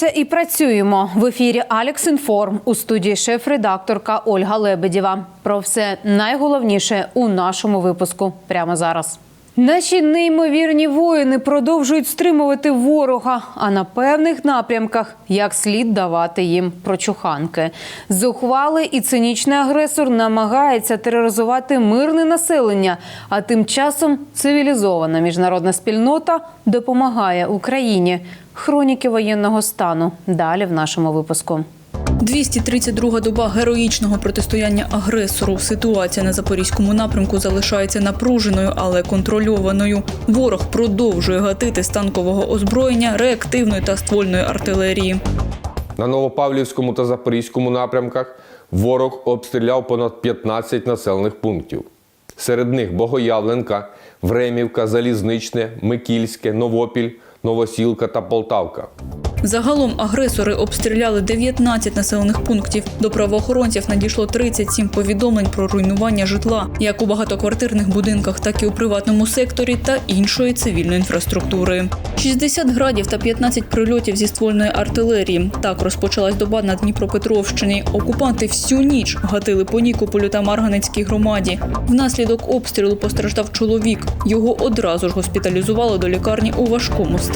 Прокидаємося і працюємо в ефірі Алекс Інформ у студії шеф-редакторка Ольга Лебедєва. Про все найголовніше у нашому випуску прямо зараз. Наші неймовірні воїни продовжують стримувати ворога, а на певних напрямках як слід давати їм прочуханки. Зухвалий і цинічний агресор намагається тероризувати мирне населення, а тим часом цивілізована міжнародна спільнота допомагає Україні. Хроніки воєнного стану далі в нашому випуску. 232 доба героїчного протистояння агресору. Ситуація на запорізькому напрямку залишається напруженою, але контрольованою. Ворог продовжує гатити з танкового озброєння, реактивної та ствольної артилерії. На Новопавлівському та Запорізькому напрямках ворог обстріляв понад 15 населених пунктів. Серед них Богоявленка, Времівка, Залізничне, Микільське, Новопіль, Новосілка та Полтавка. Загалом агресори обстріляли 19 населених пунктів. До правоохоронців надійшло 37 повідомлень про руйнування житла, як у багатоквартирних будинках, так і у приватному секторі та іншої цивільної інфраструктури. 60 градів та 15 прильотів зі ствольної артилерії. Так розпочалась доба на Дніпропетровщині. Окупанти всю ніч гатили по Нікополю та Марганецькій громаді. Внаслідок обстрілу постраждав чоловік. Його одразу ж госпіталізували до лікарні у важкому стані.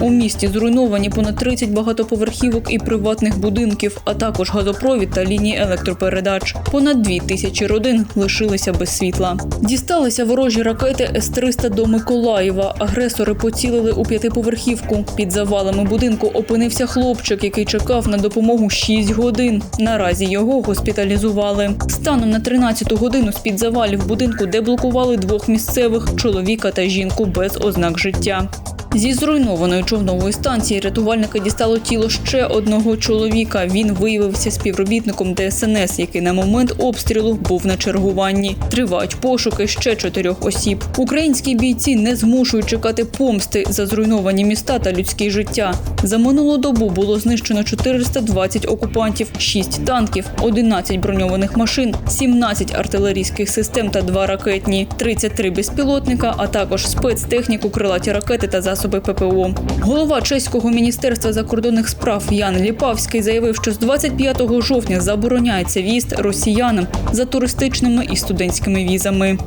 У місті зруйновані понад 30 багатоповерхівок і приватних будинків, а також газопровід та лінії електропередач. Понад дві тисячі родин лишилися без світла. Дісталися ворожі ракети С-300 до Миколаєва. Агресори поцілили у п'ятиповерхівку. Під завалами будинку опинився хлопчик, який чекав на допомогу 6 годин. Наразі його госпіталізували. Станом на 13-ту годину з-під завалів будинку деблокували двох місцевих чоловіка та жінку без ознак життя. Зі зруйнованої човнової станції рятувальники дістало тіло ще одного чоловіка. Він виявився співробітником ДСНС, який на момент обстрілу був на чергуванні. Тривають пошуки ще чотирьох осіб. Українські бійці не змушують чекати помсти за зруйновані міста та людське життя. За минулу добу було знищено 420 окупантів, 6 танків, 11 броньованих машин, 17 артилерійських систем та 2 ракетні, 33 безпілотника, а також спецтехніку, крилаті ракети та засоби ППО. Голова чеського міністерства закордонних справ Ян Ліпавський заявив, що з 25 жовтня забороняється в'їзд росіянам за туристичними і студентськими візами.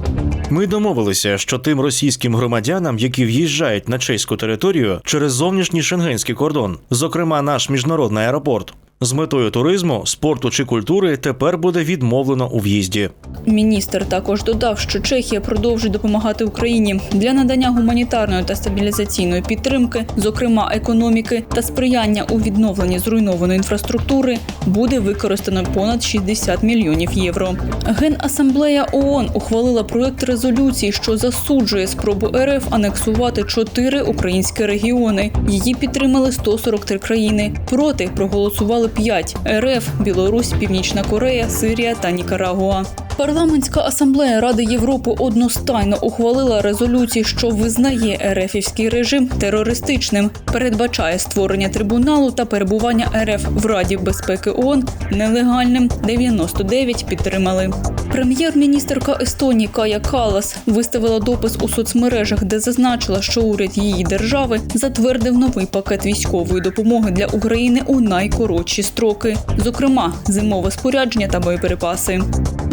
Ми домовилися, що тим російським громадянам, які в'їжджають на чеську територію через зовнішній шенгенський кордон, зокрема наш міжнародний аеропорт, з метою туризму, спорту чи культури тепер буде відмовлено у в'їзді. Міністр також додав, що Чехія продовжить допомагати Україні для надання гуманітарної та стабілізаційної підтримки, зокрема економіки та сприяння у відновленні зруйнованої інфраструктури, буде використано понад 60 мільйонів євро. Генасамблея ООН ухвалила проект резолюції, що засуджує спробу РФ анексувати чотири українські регіони. Її підтримали 143 країни. Проти проголосували 5 – РФ, Білорусь, Північна Корея, Сирія та Нікарагуа. Парламентська асамблея Ради Європи одностайно ухвалила резолюцію, що визнає РФівський режим терористичним, передбачає створення трибуналу та перебування РФ в Раді безпеки ООН нелегальним. 99 підтримали. Прем'єр-міністерка Естонії Кая Калас виставила допис у соцмережах, де зазначила, що уряд її держави затвердив новий пакет військової допомоги для України у найкоротші строки, зокрема зимове спорядження та боєприпаси.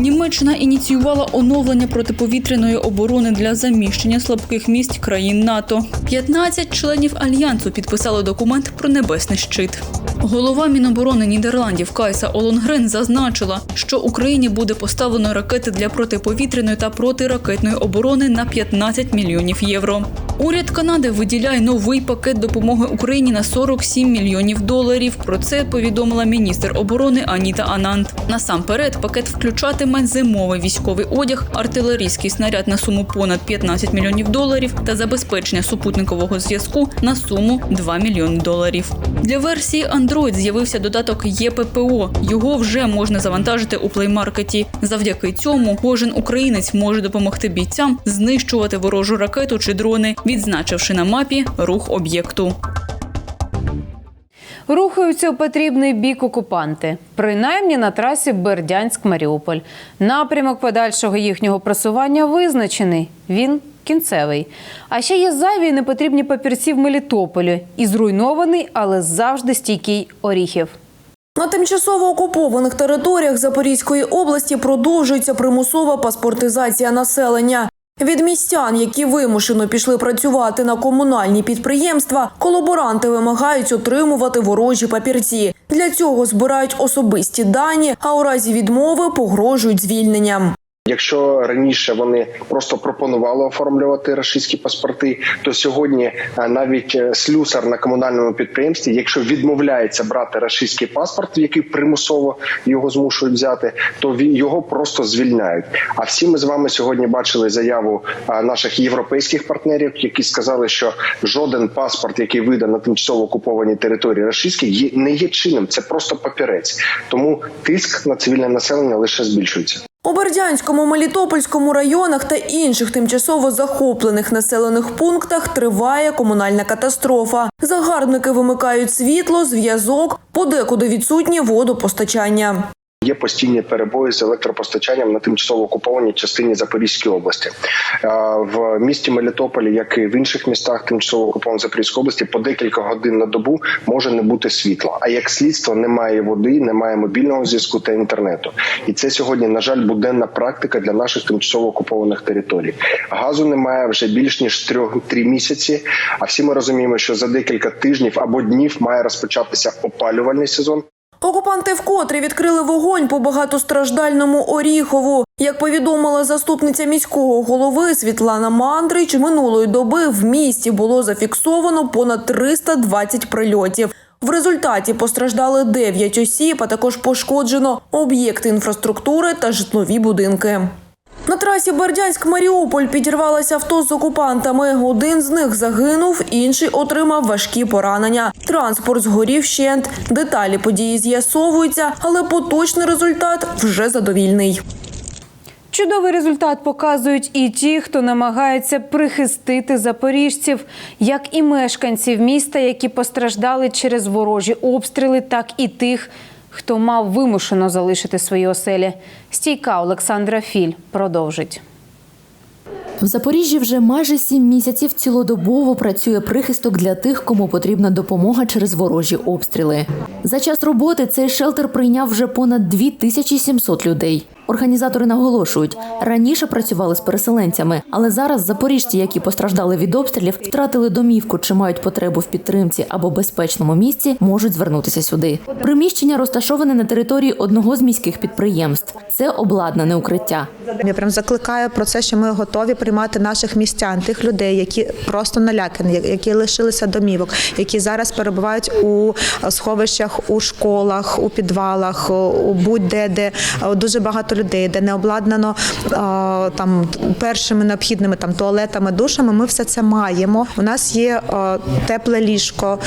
Німеччина ініціювала оновлення протиповітряної оборони для заміщення слабких місць країн НАТО. 15 членів альянсу підписали документ про небесний щит. Голова Міноборони Нідерландів Кайса Олонгрен зазначила, що Україні буде поставлено ракети для протиповітряної та протиракетної оборони на 15 мільйонів євро. Уряд Канади виділяє новий пакет допомоги Україні на 47 мільйонів доларів. Про це повідомила міністр оборони Аніта Анант. Насамперед, пакет включатиме зимовий військовий одяг, артилерійський снаряд на суму понад 15 мільйонів доларів та забезпечення супутникового зв'язку на суму 2 мільйони доларів. Для версії Android з'явився додаток ЄППО. Його вже можна завантажити у плеймаркеті. Завдяки цьому кожен українець може допомогти бійцям знищувати ворожу ракету чи дрони, відзначивши на мапі рух об'єкту. Рухаються у потрібний бік окупанти, принаймні на трасі Бердянськ-Маріуполь. Напрямок подальшого їхнього просування визначений. Він кінцевий. А ще є зайві і непотрібні папірці в Мелітополі і зруйнований, але завжди стійкий Оріхів. На тимчасово окупованих територіях Запорізької області продовжується примусова паспортизація населення. Від містян, які вимушено пішли працювати на комунальні підприємства, колаборанти вимагають отримувати ворожі папірці. Для цього збирають особисті дані, а у разі відмови погрожують звільненням. Якщо раніше вони просто пропонували оформлювати рашистські паспорти, то сьогодні е, навіть е, слюсар на комунальному підприємстві, якщо відмовляється брати рашистський паспорт, який примусово його змушують взяти, то його просто звільняють. А всі ми з вами сьогодні бачили заяву е, наших європейських партнерів, які сказали, що жоден паспорт, який вида на тимчасово окупованій території рашистській, не є чинним. Це просто папірець. Тому тиск на цивільне населення лише збільшується. Бердянському, Мелітопольському районах та інших тимчасово захоплених населених пунктах триває комунальна катастрофа. Загарбники вимикають світло, зв'язок, подекуди відсутнє водопостачання. Є постійні перебої з електропостачанням на тимчасово окупованій частині Запорізької області. В місті Мелітополі, як і в інших містах тимчасово окупованої Запорізької області, по декілька годин на добу може не бути світла. А як слідство немає води, немає мобільного зв'язку та інтернету. І це сьогодні, на жаль, буденна практика для наших тимчасово окупованих територій. Газу немає вже більш ніж трьох три місяці. А всі ми розуміємо, що за декілька тижнів або днів має розпочатися опалювальний сезон. Окупанти вкотре відкрили вогонь по багатостраждальному Оріхову. Як повідомила заступниця міського голови Світлана Мандрич, минулої доби в місті було зафіксовано понад 320 прильотів. В результаті постраждали 9 осіб, а також пошкоджено об'єкти інфраструктури та житлові будинки. На трасі Бердянськ-Маріуполь підірвалося авто з окупантами. Один з них загинув, інший отримав важкі поранення. Транспорт згорів щент. Деталі події з'ясовуються, але поточний результат вже задовільний. Чудовий результат показують і ті, хто намагається прихистити запоріжців, як і мешканців міста, які постраждали через ворожі обстріли, так і тих, хто мав вимушено залишити свої оселі. Стійка Олександра Філь продовжить. В Запоріжжі вже майже сім місяців цілодобово працює прихисток для тих, кому потрібна допомога через ворожі обстріли. За час роботи цей шелтер прийняв вже понад 2700 людей. Організатори наголошують, раніше працювали з переселенцями, але зараз запоріжці, які постраждали від обстрілів, втратили домівку чи мають потребу в підтримці або безпечному місці, можуть звернутися сюди. Приміщення розташоване на території одного з міських підприємств. Це обладнане укриття. Я прям закликаю про це, що ми готові приймати наших містян, тих людей, які просто налякані, які лишилися домівок, які зараз перебувають у сховищах, у школах, у підвалах, у будь-де, де е, дуже багато людей, де не обладнано там першими необхідними там туалетами, душами. Ми все це маємо. У нас є тепле ліжко,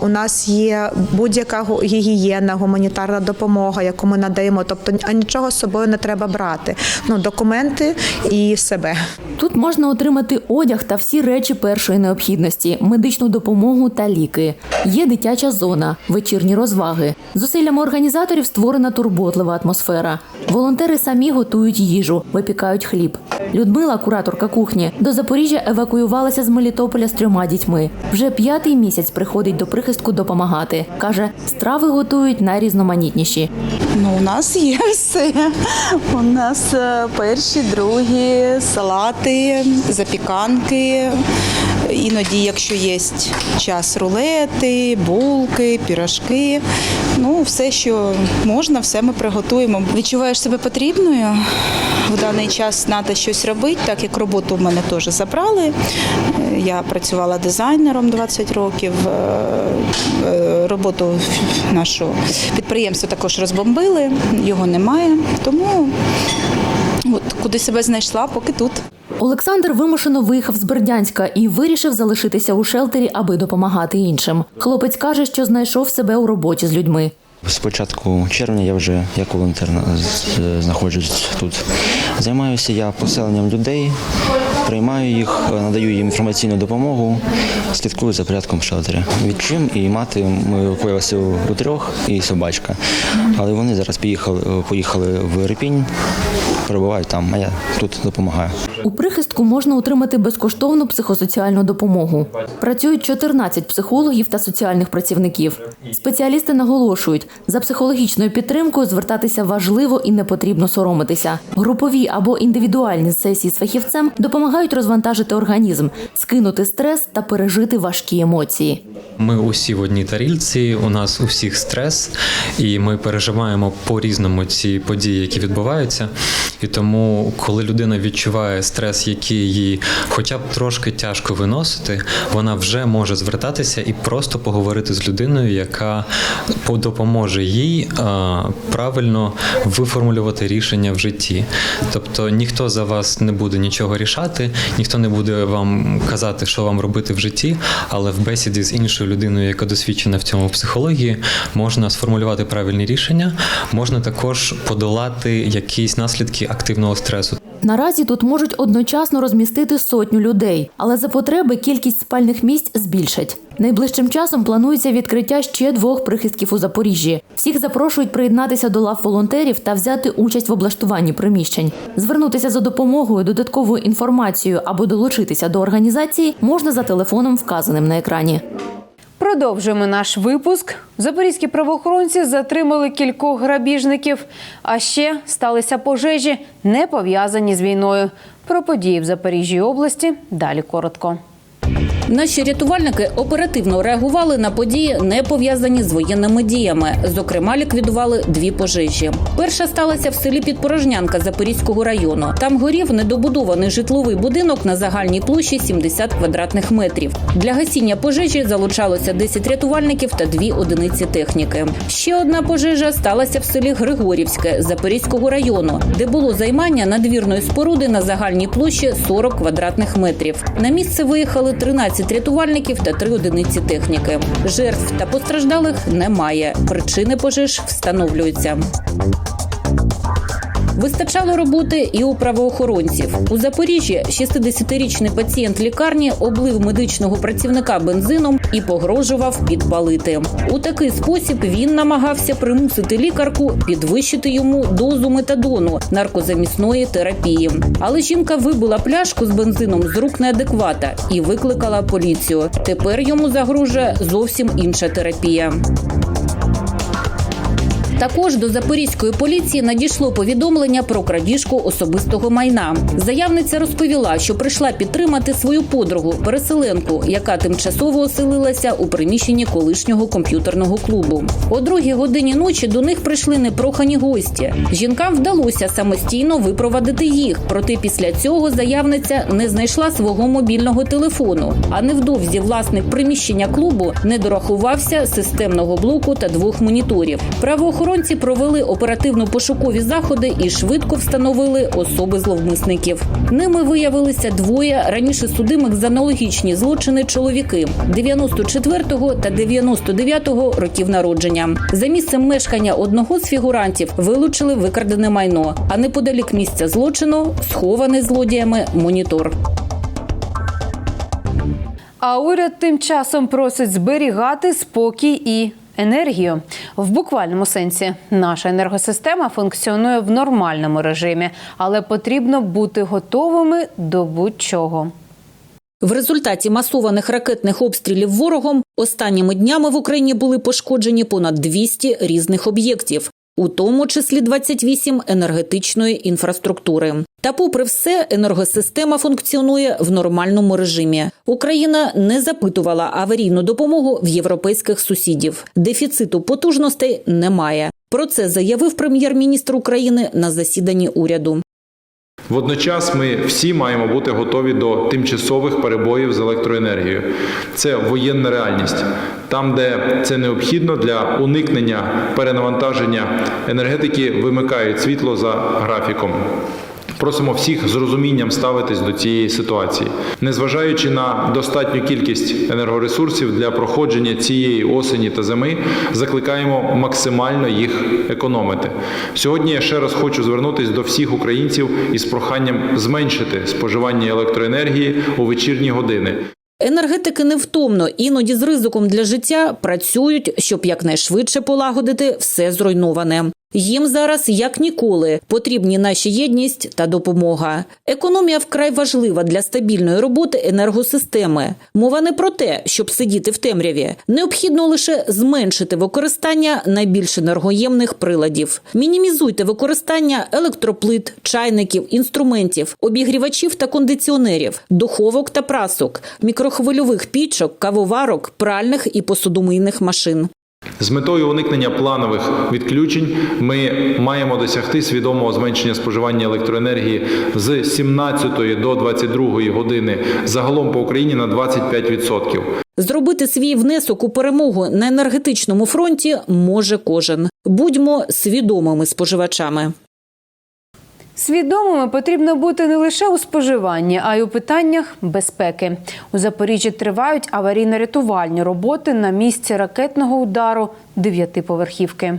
у нас є будь-яка гігієна, гуманітарна допомога, яку ми надаємо. Тобто а нічого з собою не треба брати. Ну документи і себе. Тут можна отримати одяг та всі речі першої необхідності, медичну допомогу та ліки. Є дитяча зона, вечірні розваги. Зусиллями організаторів створена турботлива атмосфера. Волонтери самі готують їжу, випікають хліб. Людмила, кураторка кухні, до Запоріжжя евакуювалася з Мелітополя з трьома дітьми. Вже п'ятий місяць приходить до прихистку допомагати. каже, страви готують найрізноманітніші. Ну, у нас є все. У нас е, перші, другі, салати, запіканки. Іноді, якщо є час, рулети, булки, пірожки. Ну, все, що можна, все ми приготуємо. Відчуваєш себе потрібною. В даний час треба щось робити, так як роботу в мене теж забрали. Я працювала дизайнером 20 років. Е, е, Роботу нашу підприємство також розбомбили, його немає. Тому от куди себе знайшла, поки тут. Олександр вимушено виїхав з Бердянська і вирішив залишитися у шелтері, аби допомагати іншим. Хлопець каже, що знайшов себе у роботі з людьми. З початку червня я вже як волонтер знаходжусь тут. Займаюся я поселенням людей, приймаю їх, надаю їм інформаційну допомогу, слідкую за порядком в шелтері. Відчим і мати ми евакуювалися у трьох і собачка. Але вони зараз поїхали, поїхали в Ірпінь, перебувають там, а я тут допомагаю. У прихистку можна отримати безкоштовну психосоціальну допомогу. Працюють 14 психологів та соціальних працівників. Спеціалісти наголошують, за психологічною підтримкою звертатися важливо і не потрібно соромитися. Групові або індивідуальні сесії з фахівцем допомагають розвантажити організм, скинути стрес та пережити важкі емоції. Ми усі в одній тарілці, у нас у всіх стрес, і ми переживаємо по-різному ці події, які відбуваються. І тому, коли людина відчуває стрес, який їй хоча б трошки тяжко виносити, вона вже може звертатися і просто поговорити з людиною, яка допоможе їй правильно виформулювати рішення в житті. Тобто ніхто за вас не буде нічого рішати, ніхто не буде вам казати, що вам робити в житті, але в бесіді з іншою людиною, яка досвідчена в цьому психології, можна сформулювати правильні рішення, можна також подолати якісь наслідки активного стресу. Наразі тут можуть одночасно розмістити сотню людей, але за потреби кількість спальних місць збільшать. Найближчим часом планується відкриття ще двох прихистків у Запоріжжі. Всіх запрошують приєднатися до лав волонтерів та взяти участь в облаштуванні приміщень. Звернутися за допомогою, додатковою інформацією або долучитися до організації можна за телефоном, вказаним на екрані. Продовжуємо наш випуск. Запорізькі правоохоронці затримали кількох грабіжників, а ще сталися пожежі, не пов'язані з війною. Про події в Запоріжжі області далі коротко. Наші рятувальники оперативно реагували на події, не пов'язані з воєнними діями. Зокрема, ліквідували дві пожежі. Перша сталася в селі Підпорожнянка Запорізького району. Там горів недобудований житловий будинок на загальній площі 70 квадратних метрів. Для гасіння пожежі залучалося 10 рятувальників та дві одиниці техніки. Ще одна пожежа сталася в селі Григорівське Запорізького району, де було займання надвірної споруди на загальній площі 40 квадратних метрів. На місце виїхали 13 рятувальників та 3 одиниці техніки. Жертв та постраждалих немає. Причини пожеж встановлюються. Вистачало роботи і у правоохоронців. У Запоріжжі 60-річний пацієнт лікарні облив медичного працівника бензином і погрожував підпалити. У такий спосіб він намагався примусити лікарку підвищити йому дозу метадону наркозамісної терапії. Але жінка вибила пляшку з бензином з рук неадеквата і викликала поліцію. Тепер йому загрожує зовсім інша терапія. Також до запорізької поліції надійшло повідомлення про крадіжку особистого майна. Заявниця розповіла, що прийшла підтримати свою подругу, переселенку, яка тимчасово оселилася у приміщенні колишнього комп'ютерного клубу. О другій годині ночі до них прийшли непрохані гості. Жінкам вдалося самостійно випровадити їх. Проте після цього заявниця не знайшла свого мобільного телефону. А невдовзі власник приміщення клубу не дорахувався системного блоку та двох моніторів. Правоохоронці провели оперативно-пошукові заходи і швидко встановили особи зловмисників. Ними виявилися двоє раніше судимих за аналогічні злочини чоловіки 94-го та 99-го років народження. За місцем мешкання одного з фігурантів вилучили викрадене майно, а неподалік місця злочину схований злодіями монітор. А уряд тим часом просить зберігати спокій і енергію. В буквальному сенсі наша енергосистема функціонує в нормальному режимі, але потрібно бути готовими до будь-чого. В результаті масованих ракетних обстрілів ворогом останніми днями в Україні були пошкоджені понад 200 різних об'єктів, у тому числі 28 енергетичної інфраструктури. Та, попри все, енергосистема функціонує в нормальному режимі. Україна не запитувала аварійну допомогу в європейських сусідів. Дефіциту потужностей немає. Про це заявив прем'єр-міністр України на засіданні уряду. Водночас ми всі маємо бути готові до тимчасових перебоїв з електроенергією. Це воєнна реальність. Там, де це необхідно для уникнення перенавантаження енергетики, вимикають світло за графіком. Просимо всіх з розумінням ставитись до цієї ситуації, незважаючи на достатню кількість енергоресурсів для проходження цієї осені та зими, закликаємо максимально їх економити. Сьогодні я ще раз хочу звернутися до всіх українців із проханням зменшити споживання електроенергії у вечірні години. Енергетики невтомно, іноді з ризиком для життя працюють, щоб якнайшвидше полагодити все зруйноване. Їм зараз як ніколи потрібні наші єдність та допомога. Економія вкрай важлива для стабільної роботи енергосистеми. Мова не про те, щоб сидіти в темряві. Необхідно лише зменшити використання найбільш енергоємних приладів. Мінімізуйте використання електроплит, чайників, інструментів, обігрівачів та кондиціонерів, духовок та прасок, мікрохвильових пічок, кавоварок, пральних і посудомийних машин. З метою уникнення планових відключень ми маємо досягти свідомого зменшення споживання електроенергії з 17 до 22 години загалом по Україні на 25%. Зробити свій внесок у перемогу на енергетичному фронті може кожен. Будьмо свідомими споживачами. Свідомими потрібно бути не лише у споживанні, а й у питаннях безпеки. У Запоріжжі тривають аварійно-рятувальні роботи на місці ракетного удару дев'ятиповерхівки.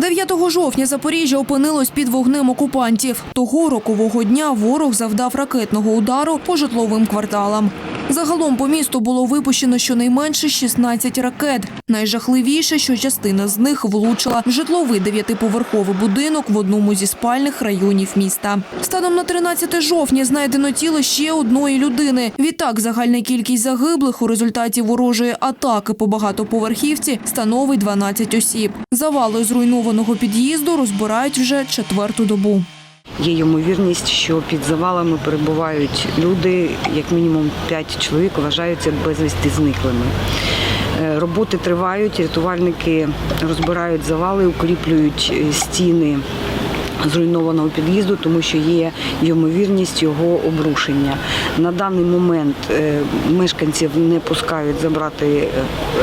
9 жовтня Запоріжжя опинилось під вогнем окупантів. Того рокового дня ворог завдав ракетного удару по житловим кварталам. Загалом по місту було випущено щонайменше 16 ракет. Найжахливіше, що частина з них влучила в житловий дев'ятиповерховий будинок в одному зі спальних районів міста. Станом на 13 жовтня знайдено тіло ще одної людини. Відтак, загальна кількість загиблих у результаті ворожої атаки по багатоповерхівці становить 12 осіб. Завали зруйнованого під'їзду розбирають вже четверту добу. Є ймовірність, що під завалами перебувають люди, як мінімум 5 чоловік вважаються безвісти зниклими. Е, Роботи тривають, рятувальники розбирають завали, укріплюють е, стіни зруйнованого під'їзду, тому що є ймовірність його обрушення. На даний момент е, мешканців не пускають забрати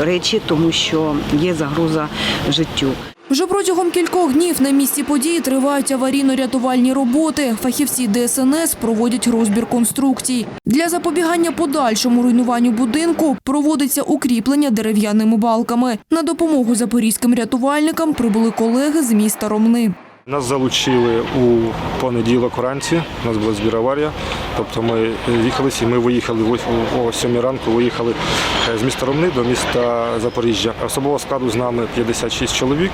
речі, тому що є загроза життю. Вже протягом кількох днів на місці події тривають аварійно-рятувальні роботи. Фахівці ДСНС проводять розбір конструкцій. Для запобігання подальшому руйнуванню будинку проводиться укріплення дерев'яними балками. На допомогу запорізьким рятувальникам прибули колеги з міста Ромни. Нас залучили у понеділок вранці, у нас була збір аварія. Тобто ми їхалися і ми виїхали о- о 7 ранку, виїхали е, з міста Ромни до міста Запоріжжя. Особового складу з нами 56 чоловік.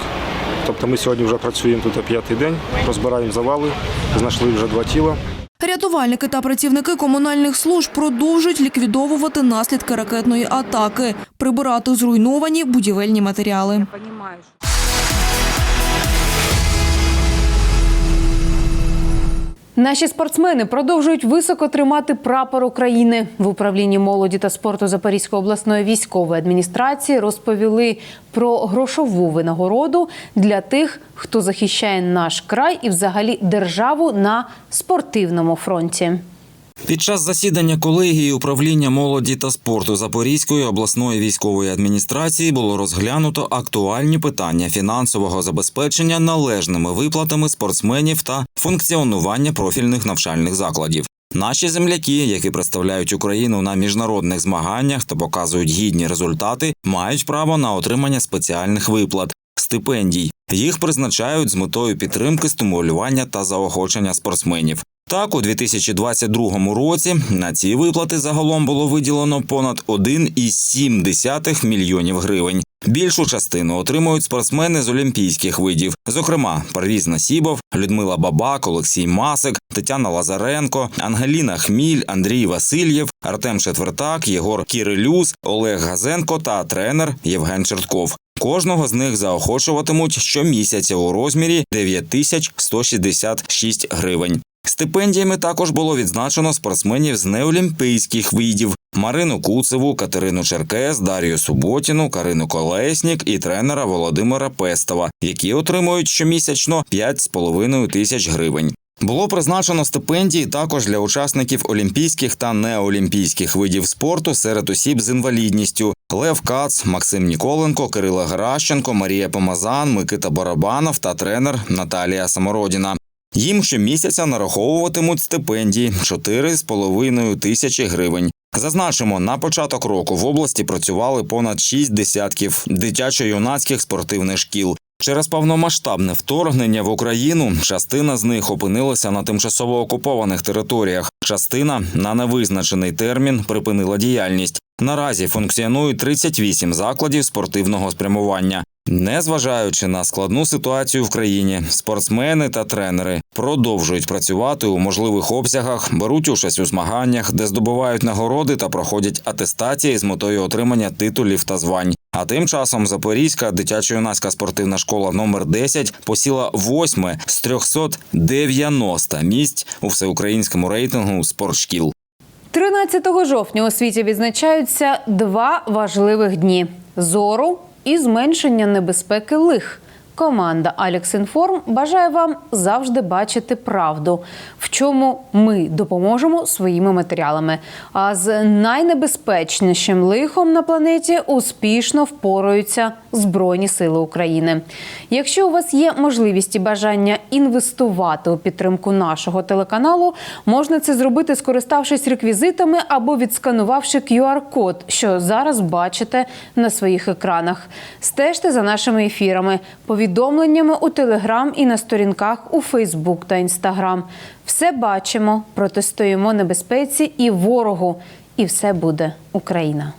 Тобто ми сьогодні вже працюємо тут п'ятий день, розбираємо завали, знайшли вже два тіла. Рятувальники та працівники комунальних служб продовжують ліквідовувати наслідки ракетної атаки, прибирати зруйновані будівельні матеріали. Наші спортсмени продовжують високо тримати прапор України. В управлінні молоді та спорту Запорізької обласної військової адміністрації розповіли про грошову винагороду для тих, хто захищає наш край і, взагалі, державу на спортивному фронті. Під час засідання колегії управління молоді та спорту Запорізької обласної військової адміністрації було розглянуто актуальні питання фінансового забезпечення належними виплатами спортсменів та функціонування профільних навчальних закладів. Наші земляки, які представляють Україну на міжнародних змаганнях та показують гідні результати, мають право на отримання спеціальних виплат. Стипендій їх призначають з метою підтримки, стимулювання та заохочення спортсменів. Так, у 2022 році на ці виплати загалом було виділено понад 1,7 мільйонів гривень. Більшу частину отримують спортсмени з олімпійських видів, зокрема Парвіз Насібов, Людмила Бабак, Олексій Масик, Тетяна Лазаренко, Ангеліна Хміль, Андрій Васильєв, Артем Четвертак, Єгор Кирилюс, Олег Газенко та тренер Євген Чертков. Кожного з них заохочуватимуть щомісяця у розмірі 9166 гривень. Стипендіями також було відзначено спортсменів з неолімпійських видів Марину Куцеву, Катерину Черкес, Дар'ю Суботіну, Карину Колеснік і тренера Володимира Пестова, які отримують щомісячно 5,5 тисяч гривень. Було призначено стипендії також для учасників олімпійських та неолімпійських видів спорту серед осіб з інвалідністю: Лев Кац, Максим Ніколенко, Кирило Геращенко, Марія Помазан, Микита Барабанов та тренер Наталія Самородіна. Їм щомісяця нараховуватимуть стипендії 4,5 тисячі гривень. Зазначимо, на початок року в області працювали понад шість десятків дитячо-юнацьких спортивних шкіл. Через повномасштабне вторгнення в Україну частина з них опинилася на тимчасово окупованих територіях. Частина на невизначений термін припинила діяльність. Наразі функціонують 38 закладів спортивного спрямування. Незважаючи на складну ситуацію в країні, спортсмени та тренери продовжують працювати у можливих обсягах, беруть участь у змаганнях, де здобувають нагороди та проходять атестації з метою отримання титулів та звань. А тим часом Запорізька дитячо-юнацька спортивна школа номер 10 посіла восьме з 390 місць у всеукраїнському рейтингу спортшкіл. 13 жовтня у світі відзначаються два важливих дні: зору і зменшення небезпеки лих. Команда Аліксінформ бажає вам завжди бачити правду, в чому ми допоможемо своїми матеріалами. А з найнебезпечнішим лихом на планеті успішно впораються Збройні Сили України. Якщо у вас є можливість і бажання інвестувати у підтримку нашого телеканалу, можна це зробити, скориставшись реквізитами або відсканувавши QR-код, що зараз бачите на своїх екранах. Стежте за нашими ефірами, повідомленнями у Телеграм і на сторінках у Фейсбук та Інстаграм. Все бачимо, протистоїмо небезпеці і ворогу, і все буде Україна.